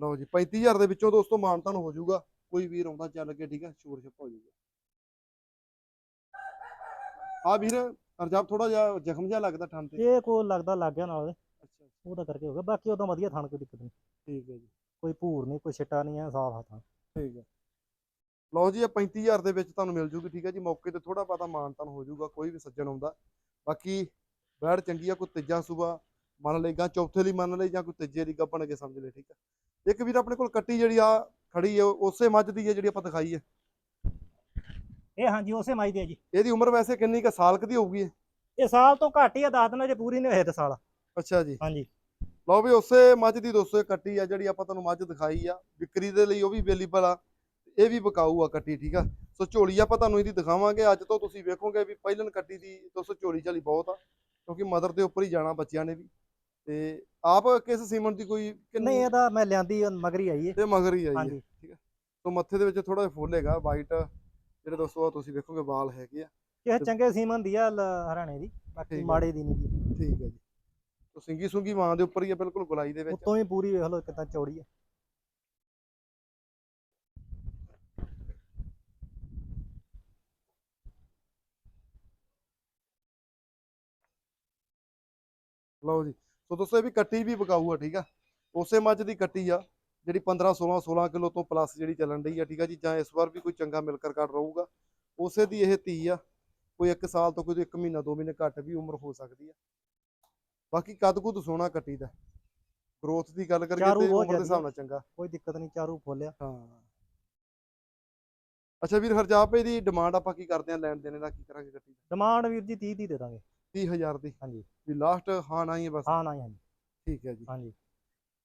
ਲਓ ਜੀ 35000 ਦੇ ਵਿੱਚੋਂ ਦੋਸਤੋ ਮਾਨਤਾਨ ਹੋ ਜਾਊਗਾ। ਕੋਈ ਵੀਰ ਆਉਂਦਾ ਚੱਲ ਕੇ ਠੀਕ ਹੈ ਛੋੜ ਛਾਪਾ ਹੋ ਜਾਊਗਾ। ਆ ਵੀਰ ਅਰਜਾਬ ਥੋੜਾ ਜਿਹਾ ਜ਼ਖਮ ਜਿਹਾ ਲੱਗਦਾ ਠੰਡ ਤੇ? ਇਹ ਕੋ ਲੱਗਦਾ ਲੱਗ ਗਿਆ ਨਾਲ। ਉਹਦੇ ਉਹਦਾ ਕਰਕੇ ਹੋ ਗਿਆ। ਬਾਕੀ ਉਦੋਂ ਵਧੀਆ ਥਣ ਕੋਈ ਦਿੱਕਤ ਨਹੀਂ। ਠੀਕ ਹੈ ਜੀ। ਕੋਈ ਭੂਰ ਨਹੀਂ ਕੋਈ ਛਿੱਟਾ ਨਹੀਂ ਹੈ ਸਾਫ਼ ਹੱਥਾਂ ਠੀਕ ਹੈ। ਲਓ ਜੀ ਇਹ 35000 ਦੇ ਵਿੱਚ ਤੁਹਾਨੂੰ ਮਿਲ ਜੂਗੀ ਠੀਕ ਹੈ ਜੀ। ਮੌਕੇ ਤੇ ਥੋੜਾ ਪਤਾ ਮਾਨਤਾਨ ਹੋ ਜਾਊਗਾ ਕੋਈ ਵੀ ਸੱਜਣ ਆਉਂਦਾ। ਬਾਕੀ ਬੈੜ ਚੰਗੀ ਆ ਕੋਈ ਤੀਜਾ ਸੂਬਾ ਮੰਨ ਲਈ ਜਾਂ ਚੌਥੇ ਲਈ ਮੰਨ ਲਈ ਜਾਂ ਕੋਈ ਤੀਜੇ ਦੀ ਗੱਬਣ ਕੇ ਸਮਝ ਲੈ ਠੀਕ ਹੈ ਇੱਕ ਵੀਰ ਆਪਣੇ ਕੋਲ ਕੱਟੀ ਜਿਹੜੀ ਆ ਖੜੀ ਹੈ ਉਸੇ ਮੱਝ ਦੀ ਹੈ ਜਿਹੜੀ ਆਪਾਂ ਦਿਖਾਈ ਹੈ ਇਹ ਹਾਂਜੀ ਉਸੇ ਮਾਈ ਦੇ ਆ ਜੀ। ਇਹਦੀ ਉਮਰ ਵੈਸੇ ਕਿੰਨੀ ਕੁ ਸਾਲ ਕੁ ਦੀ ਹੋਊਗੀ ਇਹ? ਇਹ ਸਾਲ ਤੋਂ ਘੱਟ ਹੀ ਆ ਦੱਸ ਦਿਨਾਂ ਜੇ ਪੂਰੀ ਨਹੀਂ ਹੋਏ ਤੇ ਸਾਲ। ਅੱਛਾ ਜੀ। ਹਾਂਜੀ। ਲਓ ਵੀ ਉਸੇ ਮੱਝ ਦੀ ਦੋਸਤੋ ਇਹ ਕੱਟੀ ਆ ਜਿਹੜੀ ਆਪਾਂ ਤੁਹਾਨੂੰ ਮੱਝ ਦਿਖਾਈ ਆ। ਵਿਕਰੀ ਦੇ ਲਈ ਉਹ ਵੀ ਅਵੇਲੇਬਲ ਆ। ਇਹ ਵੀ ਵਿਕਾਊ ਆ ਕੱਟੀ ਠੀਕ ਆ? ਸੋ ਝੋਲੀ ਆਪਾਂ ਤੁਹਾਨੂੰ ਇਹਦੀ ਦਿਖਾਵਾਂਗੇ। ਅੱਜ ਤੋਂ ਤੁਸੀਂ ਵੇਖੋਗੇ ਵੀ ਪਹਿਲਨ ਕੱਟੀ ਦੀ ਦੋਸਤੋ ਝੋਲੀ ਝਾਲੀ ਬਹੁਤ ਆ ਕਿਉਂਕਿ ਮਦਰ ਦੇ ਉੱਪਰ ਹੀ ਜਾਣਾ ਬੱਚਿਆਂ ਨੇ ਵੀ। ਤੇ ਆਪ ਕਿਸ ਸੀਮਨ ਦੀ ਕੋਈ ਨਹੀਂ ਇਹਦਾ ਮੈਂ ਲਿਆਂਦੀ ਮਗਰੀ ਆਈ ਹੈ ਤੇ ਮਗਰ ਹੀ ਆਈ ਹੈ ਹਾਂਜੀ। ਸੋ ਮੱਥੇ ਦੇ ਵਿੱਚ ਥੋੜਾ ਜਿਹਾ ਫੁੱਲ ਹੈਗਾ ਵਾਈਟ ਜਿਹੜੇ ਦੋਸਤੋ ਆ ਤੁਸੀਂ ਵੇਖੋਗੇ ਵਾਲ ਹੈਗੇ ਆ। ਇਹ ਚੰਗੇ ਸੀਮਨ ਦੀ ਆ ਹਰਿਆਣੇ ਦੀ ਬਾਕੀ ਆ। ਮਾੜੇ ਦੀ ਨਹੀਂ ਜੀ। ਠੀਕ ਹੈ ਜੀ। ਸੋ ਸਿੰਗੀ ਸੁੰਗੀ ਮਾਂ ਦੇ ਉੱਪਰ ਹੀ ਆ ਬਿਲਕੁਲ ਗੁਲਾਈ ਦੇ ਵਿੱਚ। ਉਤੋਂ ਵੀ ਪੂਰੀ ਵੇਖ ਲਓ ਕਿਦਾਂ ਚੌੜੀ ਹੈ ਲਓ ਜੀ। ਸੋ ਦੋਸਤੋ ਇਹ ਵੀ ਕੱਟੀ ਵੀ ਵਿਕਾਊ ਆ ਠੀਕ ਆ? ਉਸੇ ਮੱਝ ਦੀ ਕੱਟੀ ਆ। ਜਿਹੜੀ 15 16 16 ਕਿਲੋ ਤੋਂ ਪਲੱਸ ਜਿਹੜੀ ਚੱਲਣ ਡਈ ਆ ਠੀਕ ਆ ਜੀ? ਜਾਂ ਇਸ ਵਾਰ ਵੀ ਕੋਈ ਚੰਗਾ ਮਿਲਕਰ ਕਾਰਡ ਰਹੂਗਾ। ਉਸੇ ਦੀ ਇਹ ਧੀ ਆ ਕੋਈ 1 ਸਾਲ ਤੋਂ ਕੋਈ 1 ਮਹੀਨਾ 2 ਮਹੀਨੇ ਘੱਟ ਵੀ ਉਮਰ ਹੋ ਸਕਦੀ ਆ। ਬਾਕੀ ਕੱਦ ਕੁੱਦ ਸੋਹਣਾ ਕੱਟੀ ਦਾ ਗਰੋਥ ਦੀ ਗੱਲ ਕਰੀਏ ਤੇ ਉਮਰ ਦੇ ਹਿਸਾਬ ਨਾਲ ਚੰਗਾ। ਕੋਈ ਦਿੱਕਤ ਨਹੀਂ ਚਾਰੂ ਫੁੱਲਿਆ ਹਾਂ। ਅੱਛਾ ਵੀਰ ਹਰਜਾਪ ਇਹਦੀ ਡਿਮਾਂਡ ਆਪਾਂ ਕੀ ਕਰਦੇ ਆ? ਲੈਣ ਦੇਣ ਦਾ ਕੀ ਕਰਾਂਗੇ ਦਾ? ਡਿਮਾਂਡ ਵੀਰ ਜੀ 30 ਦੀ ਦੇ ਦਾਂਗੇ। 30000 ਦੀ। ਹਾਂਜੀ। ਵੀ ਲਾਸਟ ਹਾਂ ਨਾ ਹੀ ਹੈ ਬਸ। ਹਾਂ ਨਾ ਹਾਂਜੀ ਠੀਕ ਹੈ ਜੀ। ਹਾਂਜੀ।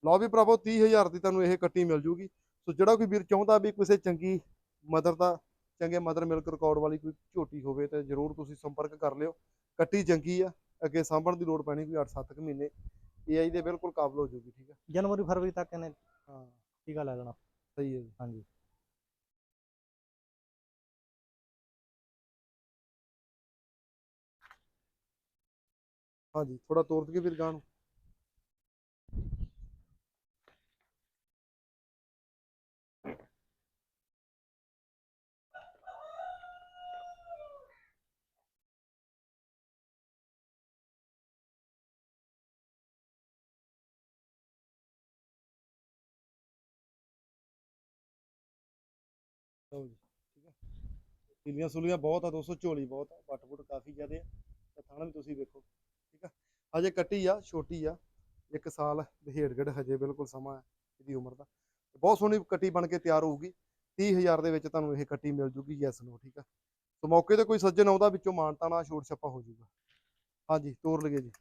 ਲਓ ਵੀ ਭਰਾਵੋ 30000 ਦੀ ਤੁਹਾਨੂੰ ਇਹ ਕੱਟੀ ਮਿਲ ਜੂਗੀ। ਸੋ ਜਿਹੜਾ ਕੋਈ ਵੀਰ ਚਾਹੁੰਦਾ ਵੀ ਕਿਸੇ ਚੰਗੀ ਮਦਰ ਦਾ ਚੰਗੇ ਮਦਰ ਮਿਲਕ ਰਿਕਾਰਡ ਵਾਲੀ ਕੋਈ ਝੋਟੀ ਹੋਵੇ ਤੇ ਜਰੂਰ ਤੁਸੀਂ ਸੰਪਰਕ ਕਰ ਲਿਓ। ਕੱਟੀ ਚੰਗੀ ਆ ਅੱਗੇ ਸਾਂਭਣ ਦੀ ਲੋੜ ਪੈਣੀ ਕੋਈ 8-7 ਮਹੀਨੇ। ਏਆਈ ਦੇ ਬਿਲਕੁਲ ਕਾਬਲ ਹੋ ਜੂਗੀ ਠੀਕ ਆ? ਜਨਵਰੀ ਫਰਵਰੀ ਤੱਕ ਇਹਨੇ ਹਾਂ। ਟੀਕਾ ਲੈ ਲੈਣਾ। ਸਹੀ ਹੈ ਜੀ। ਹਾਂਜੀ। ਹਾਂਜੀ ਥੋੜਾ ਤੋਰ ਦਈਏ ਵੀਰ ਗਾਂ ਨੂੰ ਲਓ ਜੀ, ਠੀਕ ਹੈ। ਕਿਲੀਆਂ ਸੁਲੀਆਂ ਬਹੁਤ ਆ ਦੋਸਤੋ ਝੋਲੀ ਬਹੁਤ ਆ, ਵੱਟ ਵੁੱਟ ਕਾਫੀ ਜ਼ਿਆਦੇ ਆ, ਤੇ ਥਾਣਾ ਵੀ ਤੁਸੀਂ ਵੇਖੋ, ਠੀਕ ਆ। ਹਜੇ ਕੱਟੀ ਆ, ਛੋਟੀ ਆ, ਇੱਕ ਸਾਲ ਦਹੇੜਗੜ ਹਜੇ ਬਿਲਕੁਲ ਸਮਾਂ ਹੈ ਇਹਦੀ ਉਮਰ ਦਾ। ਬਹੁਤ ਸੋਹਣੀ ਕੱਟੀ ਬਣ ਕੇ ਤਿਆਰ ਹੋਊਗੀ 30000 ਦੇ ਵਿੱਚ ਤੁਹਾਨੂੰ ਇਹ ਕੱਟੀ ਮਿਲ ਜੂਗੀ ਯੈਸ ਨੋ ਠੀਕ ਆ। ਸੋ ਮੌਕੇ ਤੇ ਕੋਈ ਸੱਜਣ ਆਉਂਦਾ, ਵਿੱਚੋਂ ਮਾਨਤਾ ਨਾਲ ਛੋਟ ਛੱਪਾ ਹੋ ਜਾਊਗਾ ਹਾਂਜੀ, ਤੋਰ ਲਈਏ ਜੀ।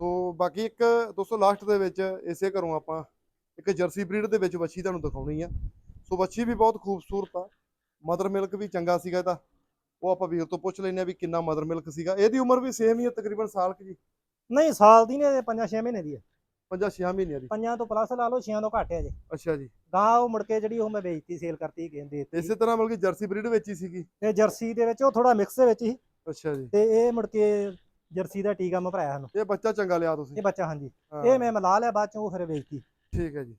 ਸੋ ਬਾਕੀ ਇੱਕ ਦੋਸਤੋ ਲਾਸਟ ਦੇ ਵਿੱਚ ਇਸੇ ਘਰੋਂ ਆਪਾਂ ਇੱਕ ਜਰਸੀ ਬਰੀਡ ਦੇ ਵਿੱਚ ਵੱਛੀ ਤੁਹਾਨੂੰ ਦਿਖਾਉਣੀ ਆ। ਸੋ ਵੱਛੀ ਵੀ ਬਹੁਤ ਖੂਬਸੂਰਤ ਆ। ਮਦਰ ਮਿਲਕ ਵੀ ਚੰਗਾ ਸੀਗਾ ਇਹਦਾ। ਉਹ ਆਪਾਂ ਵੀਰ ਤੋਂ ਪੁੱਛ ਲੈਨੇ ਆ ਵੀ ਕਿੰਨਾ ਮਦਰ ਮਿਲਕ ਸੀਗਾ। ਇਹਦੀ ਉਮਰ ਵੀ ਸੇਮ ਹੀ ਹੈ ਤਕਰੀਬਨ ਸਾਲ ਕੁ ਜੀ? ਨਹੀਂ ਸਾਲ ਦੀ ਨੇ ਪੰਜਾਂ ਛੇ ਮਹੀਨੇ ਦੀ ਹੈ ਪੰਜਾਂ ਛੇ ਮਹੀਨਿਆਂ ਦੀ। ਪੰਜਾਂ ਤੋਂ ਪਲੱਸ ਲਾ ਲਓ ਛਿਆਂ ਤੋਂ ਘੱਟ ਹੈ ਜੇ। ਅੱਛਾ ਜੀ। ਗਾਂ ਉਹ ਮੁੜ ਕੇ ਜਿਹੜੀ ਉਹ ਮੈਂ ਵੇਚਤੀ ਸੇਲ ਕਰਤੀ ਕਹਿੰਦੇ ਇਸੇ ਤਰ੍ਹਾਂ ਮਤਲਬ ਕਿ ਜਰਸੀ ਬਰੀਡ ਵਿੱਚ ਹੀ ਸੀਗੀ? ਤੇ ਜਰਸੀ ਦੇ ਵਿੱਚ ਉਹ ਥੋੜਾ ਮਿਕਸ ਦੇ ਵਿੱਚ ਸੀ ਅੱਛਾ ਜੀ। ਤੇ ਇਹ ਮੁੜ ਕੇ ਜਰਸੀ ਦਾ ਟੀਕਾ ਮੈਂ ਭਰਾਇਆ ਸਾਨੂੰ। ਇਹ ਬੱਚਾ ਚੰਗਾ ਲਿਆ ਤੁਸੀਂ। ਇਹ ਬੱਚਾ ਹਾਂਜੀ। ਇਹ ਮੈਂ ਮਿਲਾ ਲਿਆ ਬਾਅਦ ਚ ਉਹ ਫਿਰ ਵੇਚਤੀ। ਠੀਕ ਹੈ ਜੀ।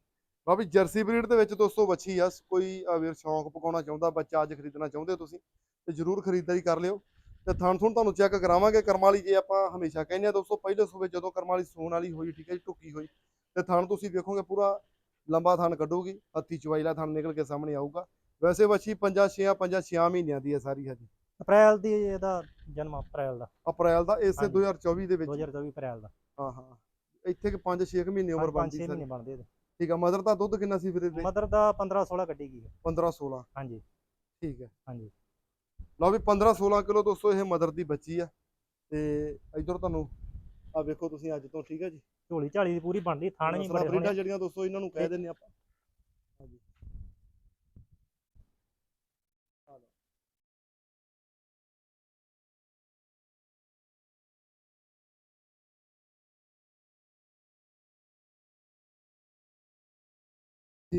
ਬਾਬੀ ਜਰਸੀ ਬਰੀਡ ਦੇ ਵਿੱਚ ਦੋਸਤੋ ਵੱਛੀ ਆ। ਕੋਈ ਵੀਰ ਸ਼ੌਂਕ ਪਕਾਉਣਾ ਚਾਹੁੰਦਾ ਬੱਚਾ ਅੱਜ ਖਰੀਦਣਾ ਚਾਹੁੰਦੇ ਤੁਸੀਂ ਤੇ ਜਰੂਰ ਖਰੀਦਦਾਰੀ ਕਰ ਲਿਓ। ਤੇ ਥਣ ਥੁਣ ਤੁਹਾਨੂੰ ਚੈੱਕ ਕਰਾਵਾਂਗੇ। ਕਰਮ ਵਾਲੀ ਜੇ ਆਪਾਂ ਹਮੇਸ਼ਾ ਕਹਿੰਦੇ ਆ ਦੋਸਤੋ ਪਹਿਲੇ ਸੂਬੇ ਜਦੋਂ ਕਰਮ ਵਾਲੀ ਸੂਣ ਵਾਲੀ ਹੋਈ ਠੀਕ ਹੈ ਜੀ ਟੁੱਕੀ ਹੋਈ ਤੇ ਥਣ ਤੁਸੀਂ ਵੇਖੋਗੇ ਪੂਰਾ ਲੰਬਾ ਥਣ ਕੱਢੂਗੀ ਹੱਥੀ ਚਵਾਈਲਾ ਥਣ ਨਿਕਲ ਕੇ ਸਾਹਮਣੇ ਆਊਗਾ। ਵੈਸੇ ਵੱਛੀ 5 6 5 6 ਮਹੀਨਿਆਂ ਦੀ ਹੈ ਸਾਰੀ ਹਜੇ। ਅਪ੍ਰੈਲ ਦੀ ਇਹਦਾ ਜਨਮ ਅਪ੍ਰੈਲ ਦਾ। ਅਪ੍ਰੈਲ ਦਾ ਇਸੇ ਹਾਂਜੀ। 2024 ਦੇ ਵਿੱਚ। 2024 ਅਪ੍ਰੈਲ ਦਾ। ਹਾਂ ਹਾਂ। ਇੱਥੇ ਕਿ 5 6 ਮਹੀਨੇ ਉਮਰ ਬਣਦੀ ਛੇ ਸਾਰੀ। ਮਹੀਨੇ ਬਣਦੇ ਇਹਦੇ। ਠੀਕ ਆ ਮਦਰ ਦਾ ਦੁੱਧ ਕਿੰਨਾ ਸੀ ਫਿਰ ਇਹਦੇ? ਮਦਰ ਦਾ 15 16 ਕੱਢੀ ਗਈ ਹੈ। 15 16 ਹਾਂਜੀ। ਠੀਕ ਹੈ। ਹਾਂਜੀ। ਲਓ ਵੀ 15 16 ਕਿਲੋ ਦੋਸਤੋ ਇਹ ਮਦਰ ਦੀ ਬੱਚੀ ਆ। ਤੇ ਇਧਰ ਤੁਹਾਨੂੰ ਆ ਵੇਖੋ ਤੁਸੀਂ ਅੱਜ ਤੋਂ ਠੀਕ ਹੈ ਜੀ? ਝੋਲੀ ਝਾਲੀ ਦੀ ਪੂਰੀ ਬਣਦੀ ਥਾਣ ਵੀ ਨਸਲਾਂ ਬੜੇ ਬਰੀਡਾਂ ਸੋਹਣੇ। ਜਿਹੜੀਆਂ ਦੋਸਤੋ ਇਹਨਾਂ ਨੂੰ ਕਹਿ ਦਿੰਦੇ ਆਪਾਂ।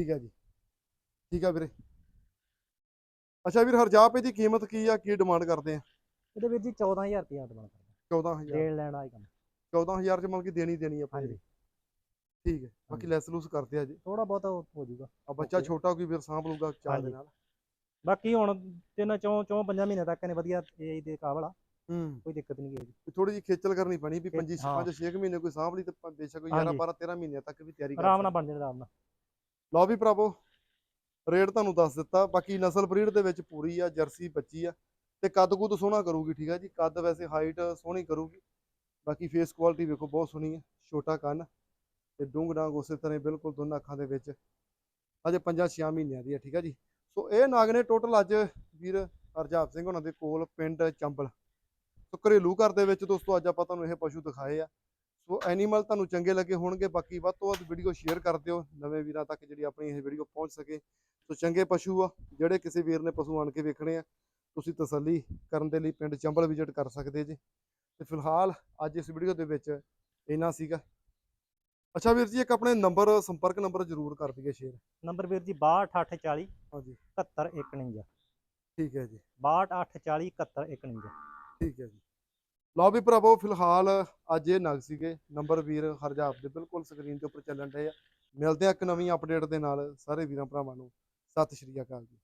ਠੀਕ ਹੈ ਜੀ। ਠੀਕ ਆ ਵੀਰੇ। ਅੱਛਾ ਵੀਰ ਹਰਜਾਪ ਇਹਦੀ ਕੀਮਤ ਕੀ ਆ? ਕੀ ਡਿਮਾਂਡ ਕਰਦੇ ਆ? ਇਹਦੇ ਵਿੱਚ ਜੀ 14000 ਰੁਪਏ ਡਿਮਾਂਡ ਕਰਦਾ। 14000 ਡੇਢ ਲੈਣ ਆਈ ਕੰਮ। 14000 ਚ ਮਤਲਬ ਕਿ ਦੇਣੀ ਦੇਣੀ ਆ ਆਪਾਂ। ਜੀ। ਠੀਕ ਹੈ। ਬਾਕੀ ਲੈਸ ਲੂਸ ਕਰਦੇ ਆ ਜੀ। ਥੋੜਾ ਬਹੁਤ ਹੋ ਜਾਊਗਾ। ਆ ਬੱਚਾ. ਛੋਟਾ ਕੋਈ ਵੀਰ ਸਾਂਭ ਲੂਗਾ ਚਾਰ ਦੇ। ਨਾਲ। ਬਾਕੀ ਹੁਣ ਤਿੰਨ ਚੋਂ ਚੋਂ ਪੰਜਾਂ ਮਹੀਨੇ ਤੱਕ ਨੇ ਵਧੀਆ ਏਜ ਦੇ ਕਾਬਲ ਆ ਹੂੰ। ਕੋਈ ਦਿੱਕਤ ਨਹੀਂ ਗਈ ਥੋੜੀ ਜਿਹੀ ਖੇਚਲ ਕਰਨੀ ਪੈਣੀ ਵੀ ਖੇ- ਪੰਜੀ ਹਾਂ। ਪੰਜ 6 ਮਹੀਨੇ ਕੋਈ ਸਾਂਭ ਲਈ ਤੇ ਬੇਸ਼ੱਕ ਕੋਈ 11 ਹਾਂਜੀ। 12 13 ਮਹੀਨਿਆਂ ਤੱਕ ਵੀ ਤਿਆਰੀ ਕਰ ਆਰਾਮ। ਨਾਲ ਬਣ ਜਾਣ ਆਰਾਮ ਨਾਲ। ਲਓ ਵੀ ਭਰਾਵੋ, ਰੇਟ ਤੁਹਾਨੂੰ ਦੱਸ ਦਿੱਤਾ, ਬਾਕੀ ਨਸਲ ਬਰੀਡ ਦੇ ਵਿੱਚ ਪੂਰੀ ਆ, ਜਰਸੀ ਬੱਚੀ ਆ, ਤੇ ਕੱਦ ਕੁੱਦ ਸੋਹਣਾ ਕਰੂਗੀ, ਠੀਕ ਆ ਜੀ? ਕੱਦ ਵੈਸੇ ਹਾਈਟ ਸੋਹਣੀ ਕਰੂਗੀ, ਬਾਕੀ ਫੇਸ ਕੁਆਲਿਟੀ ਵੇਖੋ, ਬਹੁਤ ਸੋਹਣੀ ਹੈ ਛੋਟਾ ਕੰਨ ਤੇ ਡੂੰਘ ਡਾਂਗ ਉਸੇ ਤਰ੍ਹਾਂ ਬਿਲਕੁਲ ਦੋਨਾਂ ਅੱਖਾਂ ਦੇ ਵਿੱਚ ਅਜੇ ਪੰਜਾਂ ਛਿਆਂ ਮਹੀਨਿਆਂ ਦੀ ਹੈ ਠੀਕ ਆ ਜੀ? ਸੋ ਇਹ ਨਾਗ ਨੇ ਟੋਟਲ ਅੱਜ ਵੀਰ ਹਰਜਾਬ ਸਿੰਘ ਉਹਨਾਂ ਦੇ ਕੋਲ ਪਿੰਡ ਚੰਬਲ, ਸੋ ਘਰੇਲੂ ਘਰ ਦੇ ਵਿੱਚ ਦੋਸਤੋ, ਅੱਜ ਆਪਾਂ ਤੁਹਾਨੂੰ ਇਹ ਪਸ਼ੂ ਦਿਖਾਏ ਆ। ਸੋ ਐਨੀਮਲ ਤੁਹਾਨੂੰ ਚੰਗੇ ਲੱਗੇ ਹੋਣਗੇ ਬਾਕੀ ਵੱਧ ਤੋਂ ਵੱਧ ਵੀਡੀਓ ਸ਼ੇਅਰ ਕਰ ਦਿਓ ਨਵੇਂ ਵੀਰਾਂ ਤੱਕ ਜਿਹੜੀ ਆਪਣੀ ਇਹ ਵੀਡੀਓ ਪਹੁੰਚ ਸਕੇ। ਸੋ ਚੰਗੇ ਪਸ਼ੂ ਆ ਜਿਹੜੇ ਕਿਸੇ ਵੀਰ ਨੇ ਪਸ਼ੂ ਆਣ ਕੇ ਵੇਖਣੇ ਆ ਤੁਸੀਂ ਤਸੱਲੀ ਕਰਨ ਦੇ ਲਈ ਪਿੰਡ ਚੰਬਲ ਵਿਜ਼ਿਟ ਕਰ ਸਕਦੇ ਜੀ। ਤੇ ਫਿਲਹਾਲ ਅੱਜ ਇਸ ਵੀਡੀਓ ਦੇ ਵਿੱਚ ਇੰਨਾ ਸੀਗਾ। ਅੱਛਾ ਵੀਰ ਜੀ ਇੱਕ ਆਪਣੇ ਨੰਬਰ ਸੰਪਰਕ ਨੰਬਰ ਜ਼ਰੂਰ ਕਰ ਦਈਏ ਸ਼ੇਅਰ ਨੰਬਰ ਵੀਰ ਜੀ 6240 ਹਾਂਜੀ। 71149 ਠੀਕ ਹੈ ਜੀ। 6240 71149 ਠੀਕ ਹੈ ਜੀ। ਲਓ ਵੀ ਭਰਾਵੋ, ਫਿਲਹਾਲ ਅੱਜ ਇਹ ਨਗ ਸੀਗੇ। ਨੰਬਰ ਵੀਰ ਹਰਜਾਬ ਦੇ ਬਿਲਕੁਲ ਸਕਰੀਨ ਦੇ ਉੱਪਰ ਚੱਲਣ ਰਹੇ ਆ। ਮਿਲਦੇ ਆ ਇੱਕ ਨਵੀਂ ਅਪਡੇਟ ਦੇ ਨਾਲ। ਸਾਰੇ ਵੀਰਾਂ ਭਰਾਵਾਂ ਨੂੰ ਸਤਿ ਸ਼੍ਰੀ ਅਕਾਲ ਜੀ।